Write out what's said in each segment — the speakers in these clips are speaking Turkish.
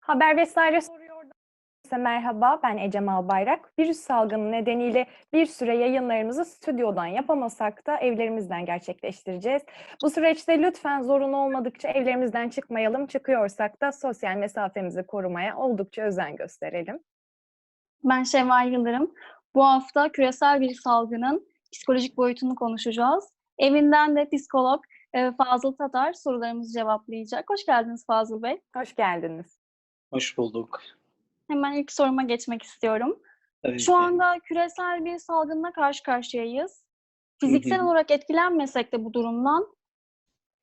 Haber vesaire soruyor. Merhaba, ben Ecem Albayrak. Virüs salgını nedeniyle bir süre yayınlarımızı stüdyodan yapamasak da evlerimizden gerçekleştireceğiz. Bu süreçte lütfen zorunlu olmadıkça evlerimizden çıkmayalım. Çıkıyorsak da sosyal mesafemizi korumaya oldukça özen gösterelim. Ben Şevval Yıldırım. Bu hafta küresel bir salgının psikolojik boyutunu konuşacağız. Evinden de psikolog Fazıl Tatar sorularımızı cevaplayacak. Hoş geldiniz Fazıl Bey. Hoş geldiniz. Hoş bulduk. Hemen ilk soruma geçmek istiyorum. Tabii Şu ki. anda küresel bir salgınla karşı karşıyayız. Fiziksel hı. olarak etkilenmesek de bu durumdan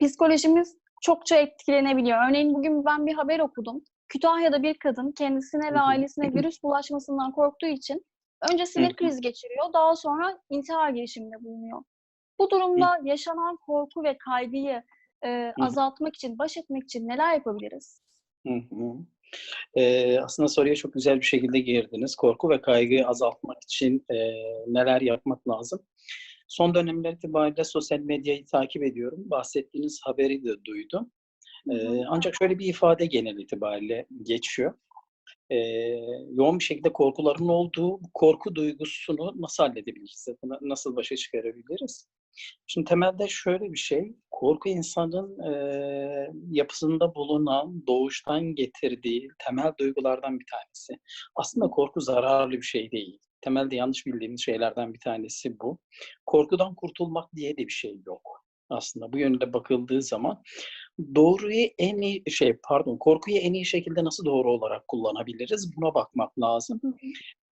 psikolojimiz çokça etkilenebiliyor. Örneğin bugün ben bir haber okudum. Kütahya'da bir kadın kendisine ve ailesine virüs bulaşmasından korktuğu için önce sinir krizi geçiriyor, daha sonra intihar girişiminde bulunuyor. Bu durumda yaşanan korku ve kaygıyı e, azaltmak için, baş etmek için neler yapabiliriz? Hı hı. Ee, aslında soruya çok güzel bir şekilde girdiniz. Korku ve kaygıyı azaltmak için e, neler yapmak lazım? Son dönemler itibariyle sosyal medyayı takip ediyorum. Bahsettiğiniz haberi de duydum. Ee, ancak şöyle bir ifade genel itibariyle geçiyor. Ee, yoğun bir şekilde korkuların olduğu korku duygusunu nasıl halledebiliriz? Nasıl başa çıkarabiliriz? Şimdi temelde şöyle bir şey, korku insanın eee, yapısında bulunan, doğuştan getirdiği temel duygulardan bir tanesi. Aslında korku zararlı bir şey değil. Temelde yanlış bildiğimiz şeylerden bir tanesi bu. Korkudan kurtulmak diye de bir şey yok. Aslında bu yönde bakıldığı zaman doğruyu en iyi şey pardon korkuyu en iyi şekilde nasıl doğru olarak kullanabiliriz buna bakmak lazım.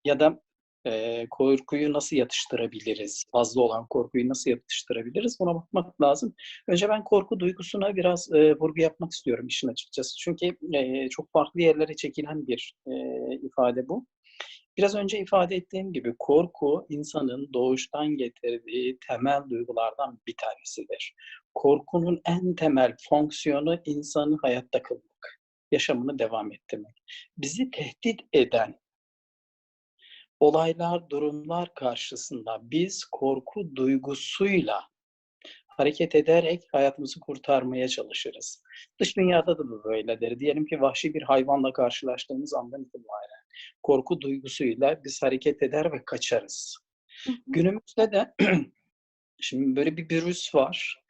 Ya da Eee, korkuyu nasıl yatıştırabiliriz? Fazla olan korkuyu nasıl yatıştırabiliriz? Buna bakmak lazım. Önce ben korku duygusuna biraz eee, vurgu yapmak istiyorum işin açıkçası. Çünkü eee, çok farklı yerlere çekilen bir eee, ifade bu. Biraz önce ifade ettiğim gibi korku insanın doğuştan getirdiği temel duygulardan bir tanesidir. Korkunun en temel fonksiyonu insanı hayatta kılmak, yaşamını devam ettirmek. Bizi tehdit eden olaylar, durumlar karşısında biz korku duygusuyla hareket ederek hayatımızı kurtarmaya çalışırız. Dış dünyada da bu böyledir. Diyelim ki vahşi bir hayvanla karşılaştığımız andan itibaren korku duygusuyla biz hareket eder ve kaçarız. Hı hı. Günümüzde de şimdi böyle bir virüs var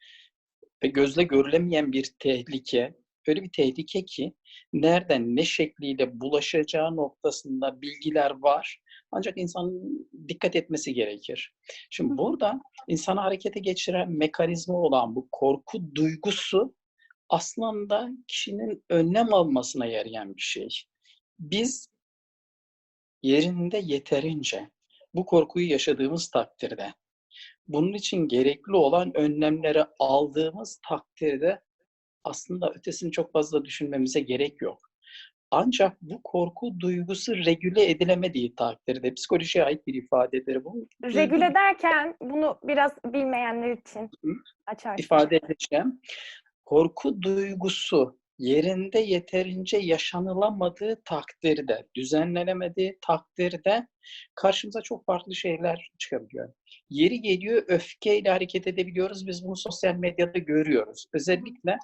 ve gözle görülemeyen bir tehlike. Öyle bir tehlike ki nereden ne şekliyle bulaşacağı noktasında bilgiler var. Ancak insanın dikkat etmesi gerekir. Şimdi burada insanı harekete geçiren mekanizma olan bu korku duygusu aslında kişinin önlem almasına yarayan bir şey. Biz yerinde yeterince bu korkuyu yaşadığımız takdirde, bunun için gerekli olan önlemleri aldığımız takdirde aslında ötesini çok fazla düşünmemize gerek yok. Ancak bu korku duygusu regüle edilemediği takdirde psikolojiye ait bir ifadedir bu. Regüle derken bunu biraz bilmeyenler için açarsın. ifade edeceğim. Korku duygusu yerinde yeterince yaşanılamadığı takdirde, düzenlenemediği takdirde karşımıza çok farklı şeyler çıkabiliyor. Yeri geliyor öfkeyle hareket edebiliyoruz. Biz bunu sosyal medyada görüyoruz. Özellikle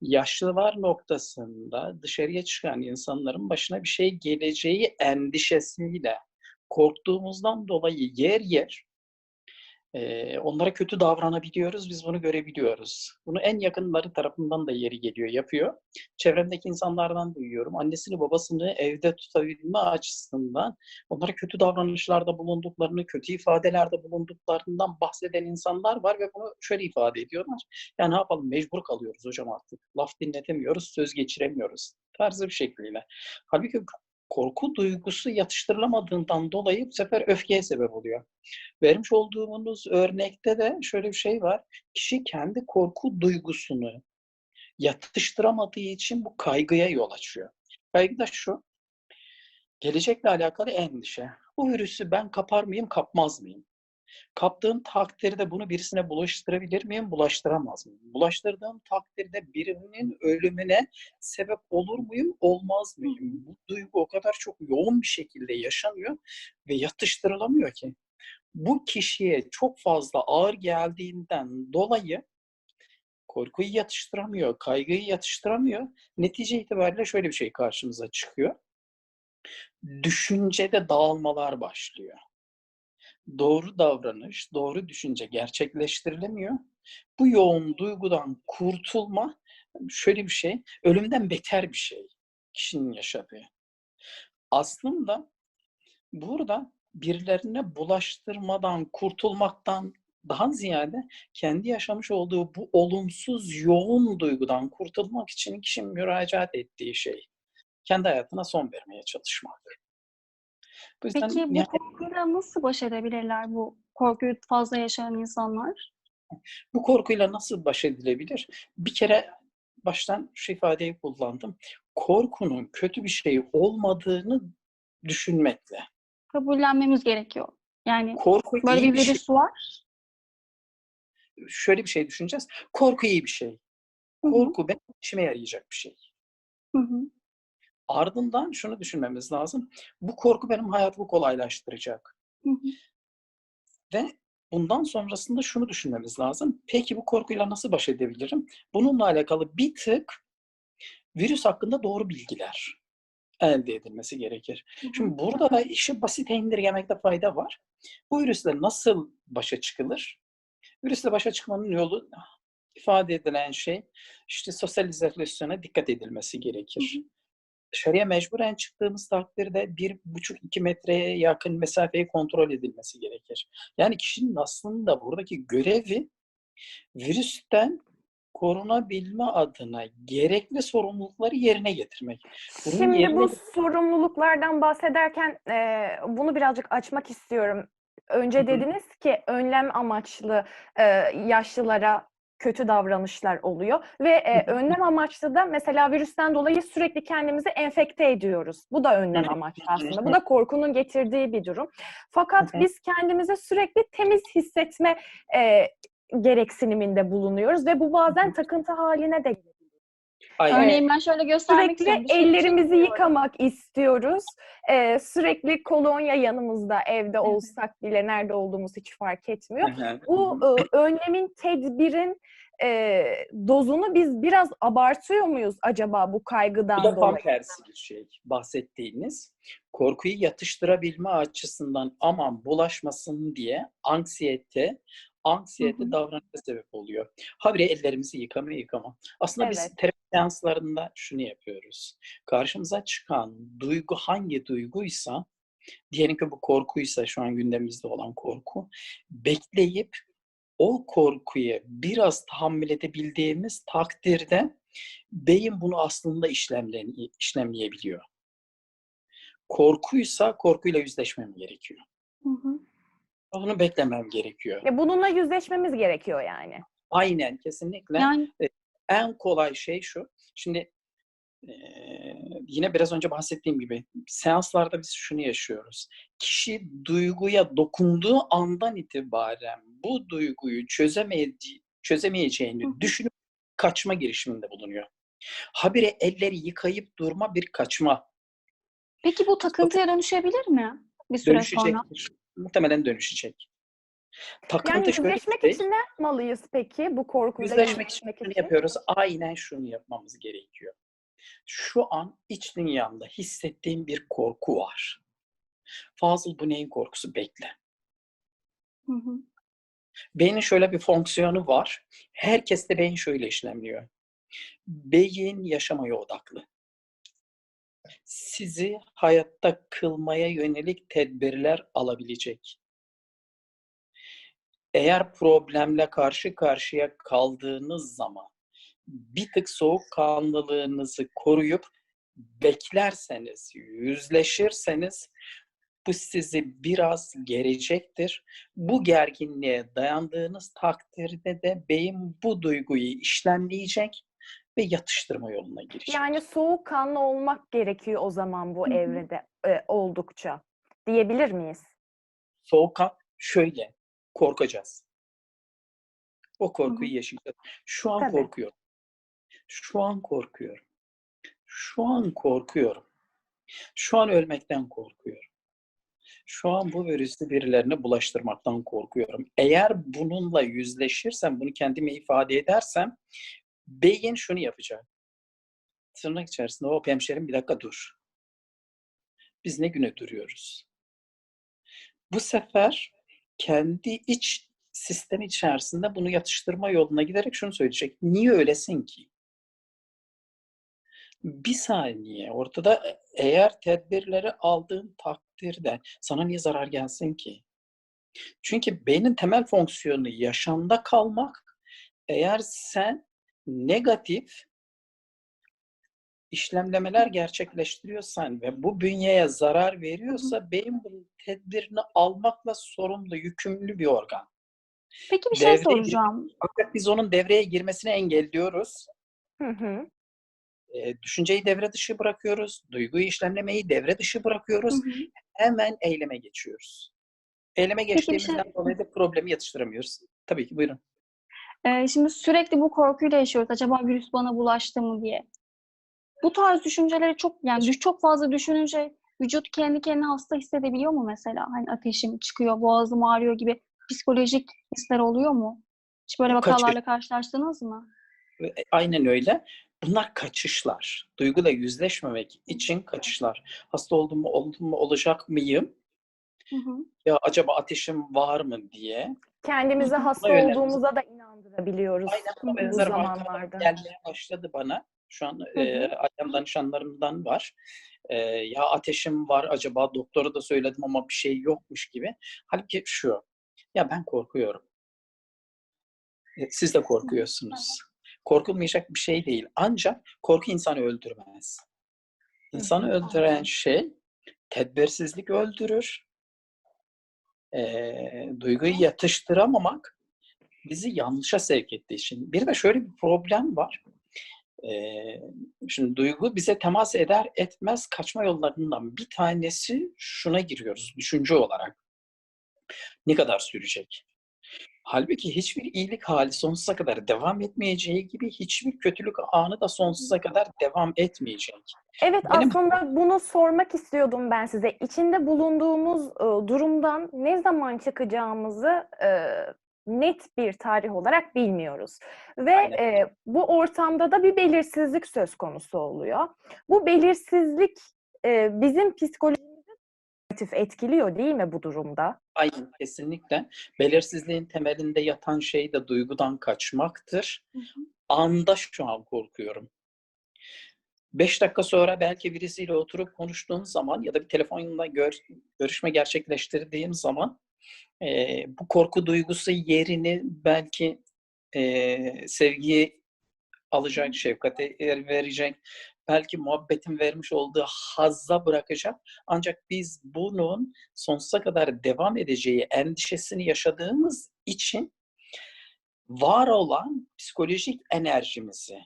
yaşlılar noktasında dışarıya çıkan insanların başına bir şey geleceği endişesiyle korktuğumuzdan dolayı yer yer onlara kötü davranabiliyoruz. Biz bunu görebiliyoruz. Bunu en yakınları tarafından da yeri geliyor, yapıyor. Çevremdeki insanlardan duyuyorum. Annesini babasını evde tutabilme açısından onlara kötü davranışlarda bulunduklarını, kötü ifadelerde bulunduklarından bahseden insanlar var ve bunu şöyle ifade ediyorlar. Ya ne yapalım mecbur kalıyoruz hocam artık. Laf dinletemiyoruz, söz geçiremiyoruz tarzı bir şekliyle. Halbuki korku duygusu yatıştırılamadığından dolayı bu sefer öfkeye sebep oluyor. Vermiş olduğumuz örnekte de şöyle bir şey var. Kişi kendi korku duygusunu yatıştıramadığı için bu kaygıya yol açıyor. Kaygı da şu, gelecekle alakalı endişe. Bu virüsü ben kapar mıyım, kapmaz mıyım? Kaptığım takdirde bunu birisine bulaştırabilir miyim, bulaştıramaz mıyım? Bulaştırdığım takdirde birinin ölümüne sebep olur muyum, olmaz mıyım? Bu duygu o kadar çok yoğun bir şekilde yaşanıyor ve yatıştırılamıyor ki. Bu kişiye çok fazla ağır geldiğinden dolayı Korkuyu yatıştıramıyor, kaygıyı yatıştıramıyor. Netice itibariyle şöyle bir şey karşımıza çıkıyor. Düşüncede dağılmalar başlıyor. Doğru davranış, doğru düşünce gerçekleştirilemiyor. Bu yoğun duygudan kurtulma şöyle bir şey, ölümden beter bir şey kişinin yaşadığı. Aslında burada birilerine bulaştırmadan, kurtulmaktan daha ziyade kendi yaşamış olduğu bu olumsuz, yoğun duygudan kurtulmak için kişinin müracaat ettiği şey. Kendi hayatına son vermeye çalışmak. Bu yüzden Peki bu yani korkuyla nasıl baş edebilirler bu korkuyu fazla yaşayan insanlar? bu korkuyla nasıl baş edilebilir? Bir kere baştan şu ifadeyi kullandım. Korkunun kötü bir şey olmadığını düşünmekle. Kabullenmemiz gerekiyor. Yani Korku böyle bir bir şey. virüs var. Şöyle bir şey düşüneceğiz. Korku iyi bir şey. Korku benim işime yarayacak bir şey. hı hı, Ardından şunu düşünmemiz lazım. Bu korku benim hayatımı kolaylaştıracak. hı hı. Ve bundan sonrasında şunu düşünmemiz lazım. Peki bu korkuyla nasıl baş edebilirim? Bununla alakalı bir tık virüs hakkında doğru bilgiler elde edilmesi gerekir. Hı hı. Şimdi burada da işi basite indirgemekte fayda var. Bu virüsle nasıl başa çıkılır? Virüsle başa çıkmanın yolu ifade edilen şey işte sosyal izolasyona dikkat edilmesi Hı gerekir. hı. Dışarıya mecburen çıktığımız takdirde bir buçuk iki metreye yakın mesafeyi kontrol edilmesi gerekir. Yani kişinin aslında buradaki görevi virüsten korunabilme adına gerekli sorumlulukları yerine getirmek. Bunun Şimdi yerine bu sorumluluklardan bahsederken e, bunu birazcık açmak istiyorum. Önce Hı hı. dediniz ki önlem amaçlı e, yaşlılara kötü davranışlar oluyor ve e, önlem amaçlı da mesela virüsten dolayı sürekli kendimizi enfekte ediyoruz. Bu da önlem amaçlı aslında. Bu da korkunun getirdiği bir durum. Fakat biz kendimizi sürekli temiz hissetme e, gereksiniminde bulunuyoruz ve bu bazen takıntı haline de Aynen. Örneğin ben şöyle göstermek Sürekli istiyorum. Dışarı ellerimizi yıkamak istiyoruz. Ee, sürekli kolonya yanımızda evde olsak bile nerede olduğumuz hiç fark etmiyor. Bu e, önlemin, tedbirin e, dozunu biz biraz abartıyor muyuz acaba bu Bu kaygıdan da tam dolayı? tersi bir şey bahsettiğiniz. Korkuyu yatıştırabilme açısından aman bulaşmasın diye anksiyete, anksiyete davranışa sebep oluyor. Habire ellerimizi yıkama yıkama. Aslında biz Evet. terapi seanslarında şunu yapıyoruz. Karşımıza çıkan duygu hangi duyguysa, diyelim ki bu korkuysa şu an gündemimizde olan korku, bekleyip o korkuyu biraz tahammül edebildiğimiz takdirde beyin bunu aslında işlemle- işlemleyebiliyor. Korkuysa korkuyla yüzleşmem gerekiyor. Hı hı. Bunu beklemem gerekiyor. Ve bununla yüzleşmemiz gerekiyor yani. Aynen kesinlikle. Yani En kolay şey şu. Şimdi eee, yine biraz önce bahsettiğim gibi seanslarda biz şunu yaşıyoruz. Kişi duyguya dokunduğu andan itibaren bu duyguyu çözemeyeceği, çözemeyeceğini hı. düşünüp kaçma girişiminde bulunuyor. Habire elleri yıkayıp durma bir kaçma. peki bu takıntıya dönüşebilir mi bir süre sonra? Dönüşecektir. Muhtemelen dönüşecek. Yani Takıntı bir yüzleşmek şey. için ne yapmalıyız peki bu korkuyla Yüzleşmek için için? yapıyoruz. Aynen şunu yapmamız gerekiyor. Şu an iç dünyamda hissettiğim bir korku var. Fazıl bu neyin korkusu? Bekle. Hı hı. Beynin şöyle bir fonksiyonu var. Herkeste beyin şöyle işlemliyor. Beyin yaşamaya odaklı. Sizi hayatta kılmaya yönelik tedbirler alabilecek. Eğer problemle karşı karşıya kaldığınız zaman bir tık soğukkanlılığınızı koruyup beklerseniz, yüzleşirseniz bu sizi biraz gerecektir. Bu gerginliğe dayandığınız takdirde de beyin bu duyguyu işlemleyecek ve yatıştırma yoluna girecek. Yani soğukkanlı olmak gerekiyor o zaman bu Hı hı. evrede e, oldukça diyebilir miyiz? Soğukkan şöyle korkacağız. O korkuyu yaşayacağız. Şu an Tabii. korkuyorum. Şu an korkuyorum. Şu an korkuyorum. Şu an ölmekten korkuyorum. Şu an bu virüsü birilerine bulaştırmaktan korkuyorum. Eğer bununla yüzleşirsem, bunu kendime ifade edersem beyin şunu yapacak. Tırnak içerisinde o hemşerim bir dakika dur. Biz ne güne duruyoruz? Bu sefer kendi iç sistemi içerisinde bunu yatıştırma yoluna giderek şunu söyleyecek. Niye öylesin ki? Bir saniye ortada eğer tedbirleri aldığın takdirde sana niye zarar gelsin ki? Çünkü beynin temel fonksiyonu yaşamda kalmak. Eğer sen negatif işlemlemeler gerçekleştiriyorsan ve bu bünyeye zarar veriyorsa beyin bunun tedbirini almakla sorumlu, yükümlü bir organ. Peki bir şey Devreye soracağım. Fakat biz onun devreye girmesini engelliyoruz. Hı hı. E, düşünceyi devre dışı bırakıyoruz. Duyguyu işlemlemeyi devre dışı Hı bırakıyoruz. hı. Hemen eyleme geçiyoruz. Eyleme Peki şey- geçtiğimizden dolayı da problemi yatıştıramıyoruz. Tabii ki buyurun. Ee, şimdi sürekli bu korkuyla yaşıyoruz. Acaba virüs bana bulaştı mı diye. Bu tarz düşünceleri çok yani çok fazla düşününce vücut kendi kendine hasta hissedebiliyor mu mesela? Hani ateşim çıkıyor, boğazım ağrıyor gibi psikolojik hisler oluyor mu? Hiç böyle Kaçış. vakalarla karşılaştınız mı? Ve Aynen öyle. Bunlar kaçışlar. Duyguyla yüzleşmemek için kaçışlar. Hasta oldum mu, oldum mu, olacak mıyım? Hı hı. Ya acaba ateşim var mı diye. Hı. hasta Öyle. olduğumuza da inandırabiliyoruz Aynen bu benzer zamanlarda. gelmeye başladı bana. Şu an hı. e, ailem danışanlarımdan var. E, ya ateşim var acaba doktora da söyledim ama bir şey yokmuş gibi. Halbuki şu. Ya ben korkuyorum. E, Siz de korkuyorsunuz. Korkulmayacak bir şey değil. Ancak korku insanı öldürmez. İnsanı öldüren şey tedbirsizlik öldürür. E, duyguyu yatıştıramamak bizi yanlışa sevk ettiği için. Bir de şöyle bir problem var. Ee, şimdi duygu bize temas eder etmez kaçma yollarından bir tanesi şuna giriyoruz düşünce olarak. Ne kadar sürecek? Halbuki hiçbir iyilik hali sonsuza kadar devam etmeyeceği gibi hiçbir kötülük anı da sonsuza kadar devam etmeyecek. Evet Benim- aslında bunu sormak istiyordum ben size. İçinde bulunduğumuz e, durumdan ne zaman çıkacağımızı e, net bir tarih olarak bilmiyoruz. Ve Aynen. e, bu ortamda da bir belirsizlik söz konusu oluyor. Bu belirsizlik e, bizim psikolojimizi negatif etkiliyor değil mi bu durumda? Aynen kesinlikle. Belirsizliğin temelinde yatan şey de duygudan kaçmaktır. Hı hı. Anda şu an korkuyorum. Beş dakika sonra belki birisiyle oturup konuştuğum zaman ya da bir telefonla gör- görüşme gerçekleştirdiğim zaman e, bu korku duygusu yerini belki e, sevgiye alacak, şefkate yer verecek, belki muhabbetin vermiş olduğu hazza bırakacak. Ancak biz bunun sonsuza kadar devam edeceği endişesini yaşadığımız için var olan psikolojik enerjimizi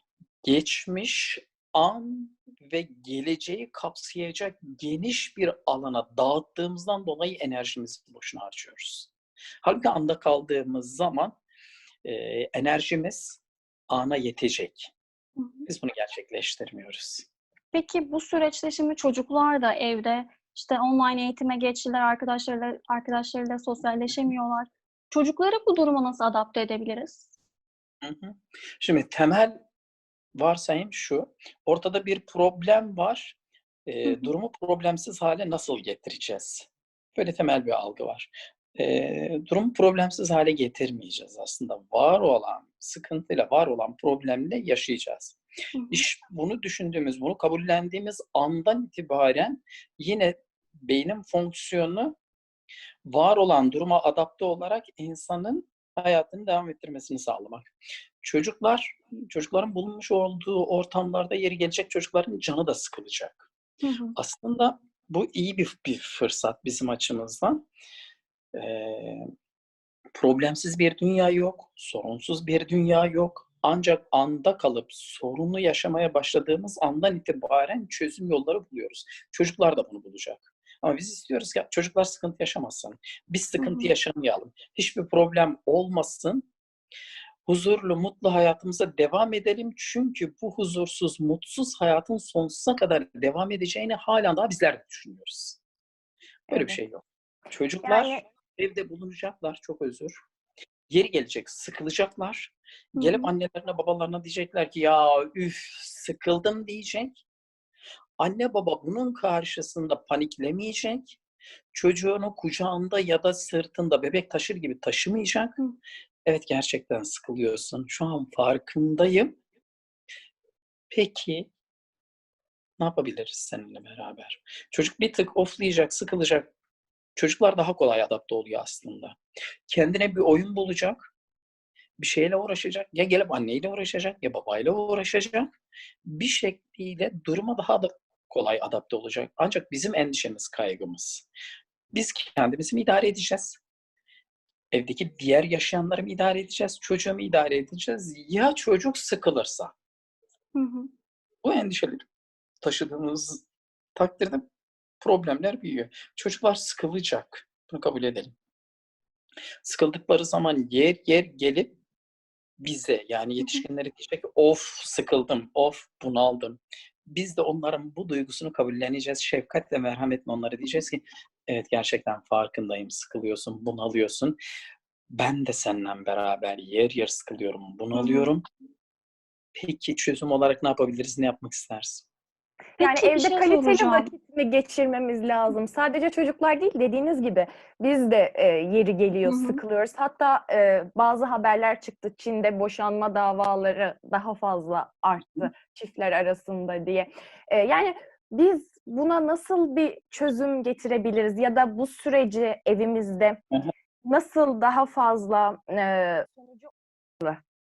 geçmiş, an ve geleceği kapsayacak geniş bir alana dağıttığımızdan dolayı enerjimizi boşuna harcıyoruz. Halbuki anda kaldığımız zaman e, enerjimiz ana yetecek. Biz bunu gerçekleştirmiyoruz. Peki bu süreçte şimdi çocuklar da evde işte online eğitime geçtiler, arkadaşlarıyla arkadaşlarıyla sosyalleşemiyorlar. Çocukları bu duruma nasıl adapte edebiliriz? Hı hı. Şimdi temel varsayım şu. Ortada bir problem var. E, Hı hı. durumu problemsiz hale nasıl getireceğiz? Böyle temel bir algı var. E, durumu problemsiz hale getirmeyeceğiz aslında. Var olan sıkıntıyla, var olan problemle yaşayacağız. Hı. İş bunu düşündüğümüz, bunu kabullendiğimiz andan itibaren yine beynin fonksiyonu var olan duruma adapte olarak insanın hayatını devam ettirmesini sağlamak. Çocuklar, çocukların bulunmuş olduğu ortamlarda yeri gelecek çocukların canı da sıkılacak. Hı hı. Aslında bu iyi bir, bir fırsat bizim açımızdan. Ee, problemsiz bir dünya yok, sorunsuz bir dünya yok. Ancak anda kalıp sorunu yaşamaya başladığımız andan itibaren çözüm yolları buluyoruz. Çocuklar da bunu bulacak. Ama biz istiyoruz ki çocuklar sıkıntı yaşamasın. Biz sıkıntı yaşamayalım. Hiçbir problem olmasın. Huzurlu, mutlu hayatımıza devam edelim. Çünkü bu huzursuz, mutsuz hayatın sonsuza kadar devam edeceğini hala daha bizler de düşünüyoruz. Böyle bir Evet. şey yok. Çocuklar Yani evde bulunacaklar, çok özür. Yeri gelecek, sıkılacaklar. Gelip annelerine, babalarına diyecekler ki ya üf sıkıldım diyecek. Anne baba bunun karşısında paniklemeyecek. Çocuğunu kucağında ya da sırtında bebek taşır gibi taşımayacak. Evet gerçekten sıkılıyorsun. Şu an farkındayım. Peki ne yapabiliriz seninle beraber? Çocuk bir tık oflayacak, sıkılacak. Çocuklar daha kolay adapte oluyor aslında. Kendine bir oyun bulacak. Bir şeyle uğraşacak. Ya gelip anneyle uğraşacak ya babayla uğraşacak. Bir şekliyle duruma daha da kolay adapte olacak. Ancak bizim endişemiz, kaygımız. Biz kendimizi mi idare edeceğiz? Evdeki diğer yaşayanları mı idare edeceğiz? Çocuğu mu idare edeceğiz? Ya çocuk sıkılırsa? Hı hı. Bu endişeleri taşıdığımız takdirde problemler büyüyor. Çocuklar sıkılacak. Bunu kabul edelim. Sıkıldıkları zaman yer yer gelip bize yani yetişkinlere diyecek ki of sıkıldım, of bunaldım. Biz de onların bu duygusunu kabulleneceğiz. Şefkat ve merhametle onlara diyeceğiz ki evet gerçekten farkındayım, sıkılıyorsun, bunalıyorsun. Ben de seninle beraber yer yer sıkılıyorum, bunalıyorum. Peki çözüm olarak ne yapabiliriz, ne yapmak istersin? Yani Peki, evde şey kaliteli soracağım. vakit mi geçirmemiz lazım? Sadece çocuklar değil dediğiniz gibi biz de e, yeri geliyor Hı hı. sıkılıyoruz. Hatta e, bazı haberler çıktı Çin'de boşanma davaları daha fazla arttı çiftler arasında diye. E, yani biz buna nasıl bir çözüm getirebiliriz ya da bu süreci evimizde Hı hı. nasıl daha fazla e, sonucu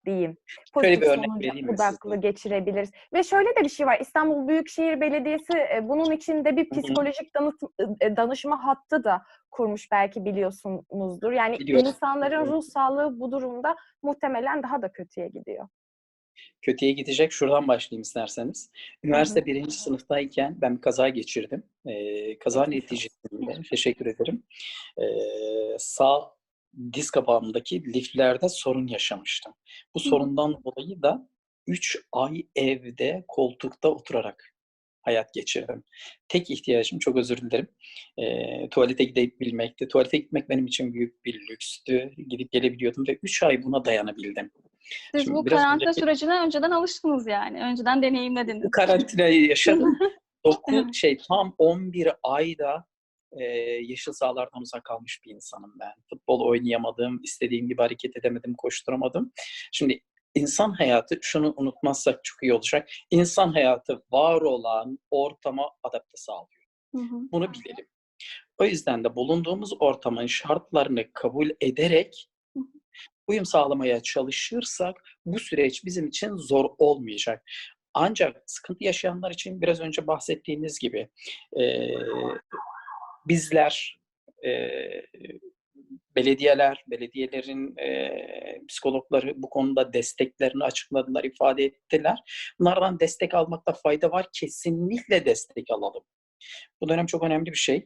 diyeyim. Şöyle bir Pozitif örnek vereyim odaklı size? geçirebiliriz. Ve şöyle de bir şey var. İstanbul Büyükşehir Belediyesi e, bunun içinde bir psikolojik danıt- e, danışma hattı da kurmuş belki biliyorsunuzdur. Yani Biliyorum. insanların ruh sağlığı bu durumda muhtemelen daha da kötüye gidiyor. Kötüye gidecek. Şuradan başlayayım isterseniz. Üniversite birinci sınıftayken ben bir kaza geçirdim. Ee, kaza neticesinde, teşekkür ederim. Ee, sağ diz kapağımdaki liflerde sorun yaşamıştım. Bu Hı sorundan dolayı da 3 ay evde koltukta oturarak hayat geçirdim. Tek ihtiyacım, çok özür dilerim, ee, tuvalete gidebilmekti. Tuvalete gitmek benim için büyük bir lükstü. Gidip gelebiliyordum ve 3 ay buna dayanabildim. Siz Şimdi bu karantina önceki- sürecine önceden alıştınız yani. Önceden deneyimlediniz. Bu karantinayı yaşadım. Dokuz, Evet. şey tam 11 ayda e, yeşil sahalardan uzak kalmış bir insanım ben. Futbol oynayamadım, istediğim gibi hareket edemedim, koşturamadım. Şimdi insan hayatı, şunu unutmazsak çok iyi olacak. İnsan hayatı var olan ortama adapte sağlıyor. Hı hı. Bunu bilelim. O yüzden de bulunduğumuz ortamın şartlarını kabul ederek uyum sağlamaya çalışırsak bu süreç bizim için zor olmayacak. Ancak sıkıntı yaşayanlar için biraz önce bahsettiğiniz gibi eee, bizler, eee, belediyeler, belediyelerin eee, psikologları bu konuda desteklerini açıkladılar, ifade ettiler. Bunlardan destek almakta fayda var. Kesinlikle destek alalım. Bu dönem çok önemli bir şey.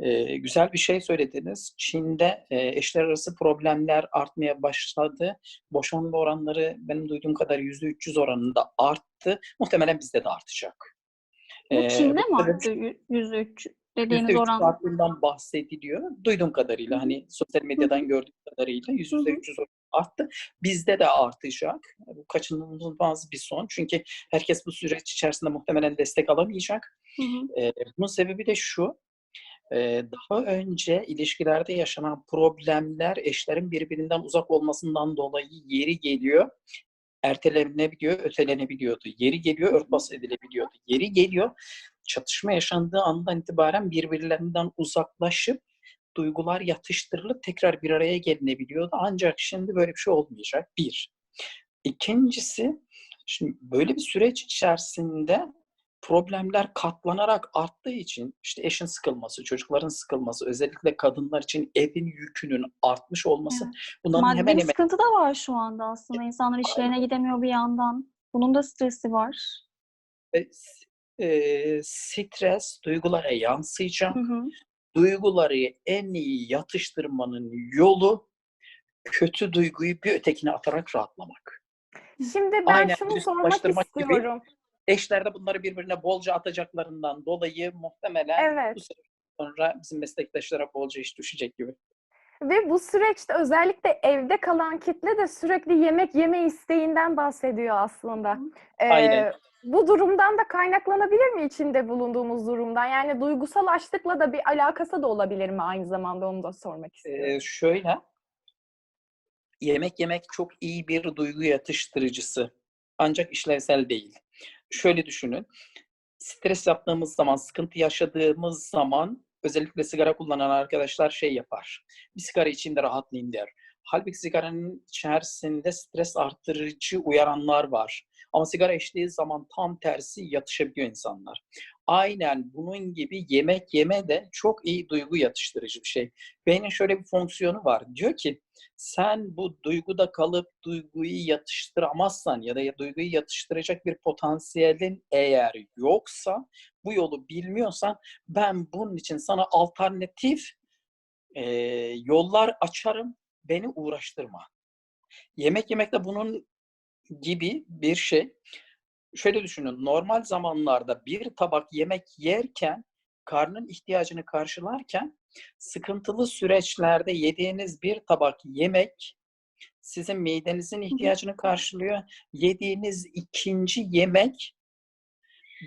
Ee, güzel bir şey söylediniz. Çin'de e, eşler arası problemler artmaya başladı. Boşanma oranları benim duyduğum kadar %300 oranında arttı. Muhtemelen bizde de artacak. Bu Ee, Çin'de mi bu tabii arttı yü- yüzde üç dediğiniz %300 oran? arttığından bahsediliyor. Duyduğum kadarıyla hani sosyal medyadan gördüğüm kadarıyla yüzde üç yüz arttı. Bizde de artacak. Bu kaçınılmaz bir son. Çünkü herkes bu süreç içerisinde muhtemelen destek alamayacak. Hı hı. Ee, bunun sebebi de şu. daha önce ilişkilerde yaşanan problemler eşlerin birbirinden uzak olmasından dolayı yeri geliyor ertelenebiliyor, ötelenebiliyordu. Yeri geliyor, örtbas edilebiliyordu. Yeri geliyor, çatışma yaşandığı andan itibaren birbirlerinden uzaklaşıp duygular yatıştırılıp tekrar bir araya gelinebiliyordu. Ancak şimdi böyle bir şey olmayacak. Bir. İkincisi, şimdi böyle bir süreç içerisinde problemler katlanarak arttığı için işte eşin sıkılması, çocukların sıkılması, özellikle kadınlar için evin yükünün artmış olması Evet. bunların Maddi hemen hemen sıkıntı da var şu anda aslında. İnsanlar işlerine gidemiyor bir yandan. Bunun da stresi var. e, e, stres duygulara yansıyacak. Hı hı. Duyguları en iyi yatıştırmanın yolu kötü duyguyu bir ötekine atarak rahatlamak. Şimdi ben Aynen, şunu sormak bulaştırmak gibi. İstiyorum. Eşler de bunları birbirine bolca atacaklarından dolayı muhtemelen Evet. bu sefer sonra bizim meslektaşlara bolca iş düşecek gibi. Ve bu süreçte özellikle evde kalan kitle de sürekli yemek yeme isteğinden bahsediyor aslında. Ee, Aynen. Bu durumdan da kaynaklanabilir mi içinde bulunduğumuz durumdan? Yani duygusal açlıkla da bir alakası da olabilir mi aynı zamanda onu da sormak istiyorum. Ee, şöyle, yemek yemek çok iyi bir duygu yatıştırıcısı. Ancak işlevsel değil. Şöyle düşünün. Stres yaptığımız zaman, sıkıntı yaşadığımız zaman özellikle sigara kullanan arkadaşlar şey yapar. Bir sigara içeyim de rahatlayayım der. Halbuki sigaranın içerisinde stres arttırıcı uyaranlar var. Ama sigara içtiği zaman tam tersi yatışabiliyor insanlar. Aynen bunun gibi yemek yeme de çok iyi duygu yatıştırıcı bir şey. Beynin şöyle bir fonksiyonu var. Diyor ki sen bu duyguda kalıp duyguyu yatıştıramazsan ya da duyguyu yatıştıracak bir potansiyelin eğer yoksa bu yolu bilmiyorsan ben bunun için sana alternatif e, yollar açarım beni uğraştırma. Yemek yemek de bunun gibi bir şey. Şöyle düşünün normal zamanlarda bir tabak yemek yerken karnın ihtiyacını karşılarken sıkıntılı süreçlerde yediğiniz bir tabak yemek sizin midenizin ihtiyacını karşılıyor. Yediğiniz ikinci yemek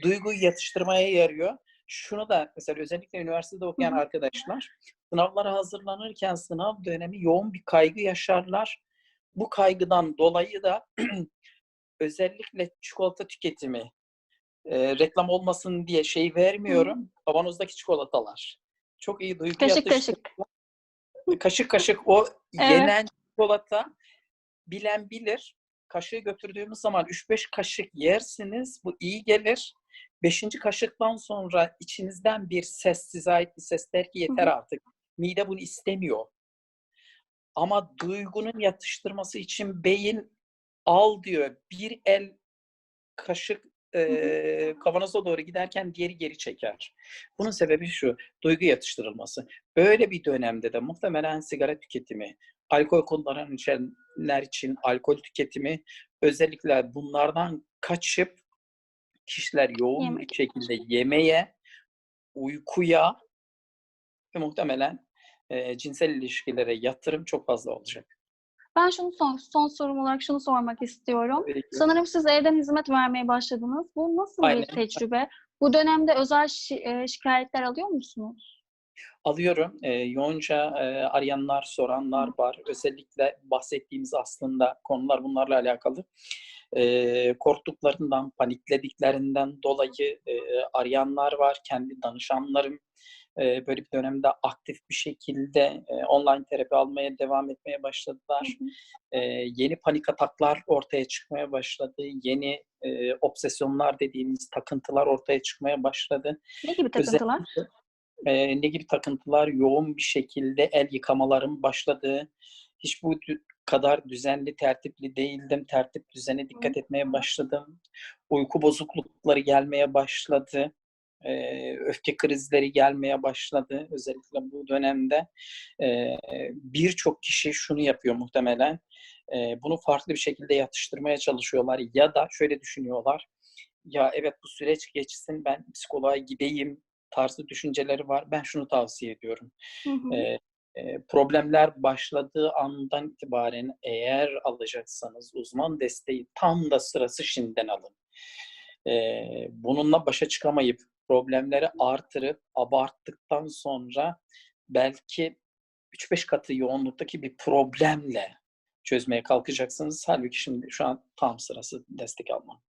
duyguyu yatıştırmaya yarıyor. Şunu da mesela özellikle üniversitede okuyan arkadaşlar sınavlara hazırlanırken sınav dönemi yoğun bir kaygı yaşarlar. Bu kaygıdan dolayı da özellikle çikolata tüketimi e, reklam olmasın diye şey vermiyorum. Kavanozdaki çikolatalar. Çok iyi duygu Kaşık kaşık. Kaşık kaşık o Evet. yenen çikolata bilen bilir. Kaşığı götürdüğümüz zaman 3-5 kaşık yersiniz. Bu iyi gelir. Beşinci kaşıktan sonra içinizden bir ses, size ait bir ses der ki yeter artık. Mide bunu istemiyor. Ama duygunun yatıştırması için beyin al diyor. Bir el kaşık e, kavanoza doğru giderken diğeri geri çeker. Bunun sebebi şu, duygu yatıştırılması. Böyle bir dönemde de muhtemelen sigara tüketimi, alkol kullanan içenler için alkol tüketimi, özellikle bunlardan kaçıp kişiler yoğun Yemek. bir şekilde yemeye, uykuya ve muhtemelen e, cinsel ilişkilere yatırım çok fazla olacak. Ben şunu son, son sorum olarak şunu sormak istiyorum. Peki. Sanırım siz evden hizmet vermeye başladınız. Bu nasıl Aynen. bir tecrübe? Bu dönemde özel şi- e, şikayetler alıyor musunuz? Alıyorum. E, yoğunca e, arayanlar, soranlar var. Özellikle bahsettiğimiz aslında konular bunlarla alakalı. E, korktuklarından, paniklediklerinden dolayı e, arayanlar var. Kendi danışanlarım e, böyle bir dönemde aktif bir şekilde e, online terapi almaya devam etmeye başladılar. Hı hı. E, yeni panik ataklar ortaya çıkmaya başladı. Yeni e, obsesyonlar dediğimiz takıntılar ortaya çıkmaya başladı. Ne gibi takıntılar? Özellikle, e, ne gibi takıntılar? Yoğun bir şekilde el yıkamaların başladığı, hiç bu kadar düzenli, tertipli değildim. Tertip düzene dikkat etmeye başladım. Uyku bozuklukları gelmeye başladı. E, öfke krizleri gelmeye başladı. Özellikle bu dönemde E, birçok kişi şunu yapıyor muhtemelen. E, bunu farklı bir şekilde yatıştırmaya çalışıyorlar ya da şöyle düşünüyorlar. Ya evet bu süreç geçsin ben psikoloğa gideyim tarzı düşünceleri var. Ben şunu tavsiye ediyorum. Hı hı. E, problemler başladığı andan itibaren eğer alacaksanız uzman desteği tam da sırası şimdiden alın. Bununla başa çıkamayıp problemleri artırıp abarttıktan sonra belki 3-5 katı yoğunluktaki bir problemle çözmeye kalkacaksınız. Halbuki şimdi şu an tam sırası destek almanın.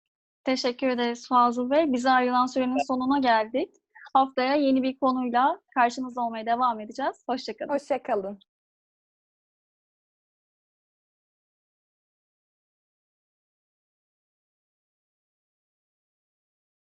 Teşekkür ederiz Fazıl Bey. Bize ayrılan sürenin sonuna geldik. Haftaya yeni bir konuyla karşınızda olmaya devam edeceğiz. Hoşçakalın. Hoşçakalın.